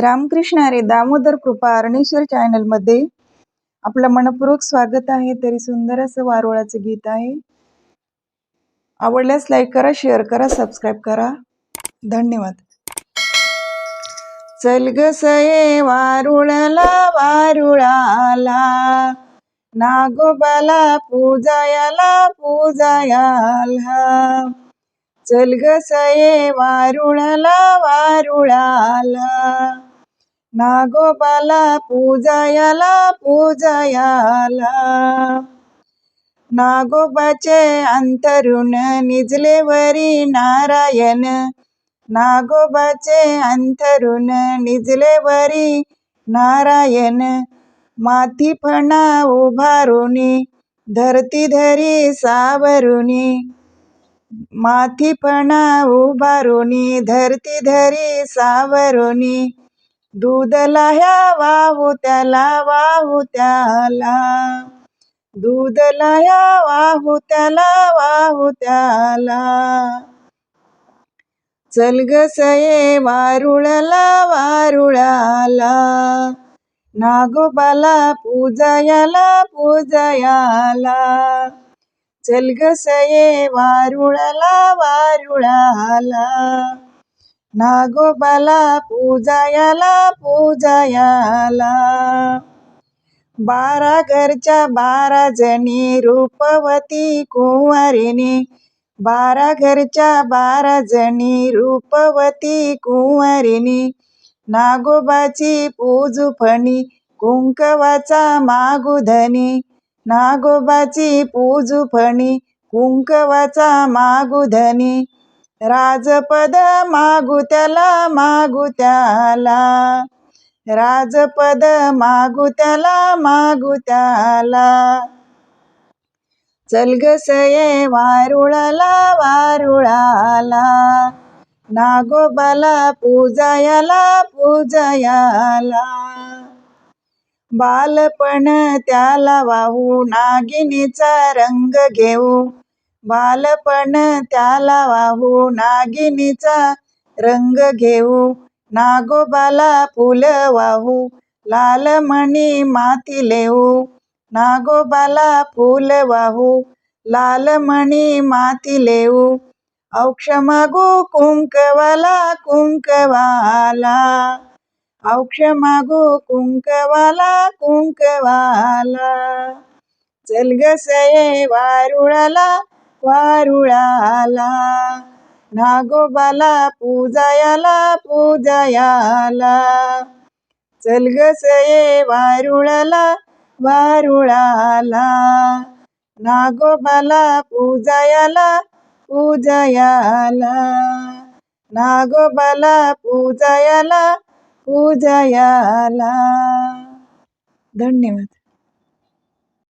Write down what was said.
रामकृष्ण अरे दामोदर कृपा अरणेश्वर चॅनलमध्ये आपलं मनपूर्वक स्वागत आहे. तरी सुंदर असं वारुळाचं गीत आहे. आवडल्यास लाईक करा शेअर करा सबस्क्राईब करा. धन्यवाद. चल ग सये वारुळला वारुळाला. नागोबाला पूजायाला पूजायाला. चल ग सये वारुळला वारुळाला. नागोबाला पूजायाला पूजायाला. नागोबाचे अंतरुण निजलेवरी नारायण. नागोबाचे अंतरुण निजलेवरी नारायण. माथी फणा उभारुनी धरती धरी सावरुनी. माथी फणा उभारुनी धरती धरी सावरुनी. दूधला ह्या वाहू त्याला वाहू त्याला. दूधला ह्या वाहू त्याला वाहू त्याला. चल ग सये वारुळला वारुळाला. नागोबाला पूजायाला पूजायाला. चल ग सये वारुळला वारुळाला. नागोबाला पूजायाला पूजायाला. बारा घरच्या बारा जणी रूपवती कुंवारिणी. बारा घरच्या बारा जणी रूपवती कुंवारिणी. नागोबाची पूजू फणी कुंकवाचा मागुधनी. नागोबाची पूजू फणी कुंकवाचा मागुधनी. राजपद मागू त्याला मागू त्याला. राजपद मागू त्याला मागू त्याला. चल ग वारुळाला वारुळाला. नागोबाला पूजायाला पूजायाला. बालपण त्याला वाहू नागिनीचा रंग घेऊ. बालपण त्याला वाहू नागिनीचा रंग घेऊ. नागोबाला फुल वाहू लाल मणी माती लेऊ. नागोबाला फुल वाहू लाल मणी माती लेऊ. औक्ष मागू कुंकवाला कुंकवाला. औक्ष मागू कुंकवाला कुंकवाला. चल ग सये वारुळाला वारुळाला. नागोबाला पूजायाला पूजायाला. चल गसये वारुळाला वारुळाला. नागोबाला पूजायाला पूजायाला. नागोबाला पूजायाला पूजायाला. धन्यवाद.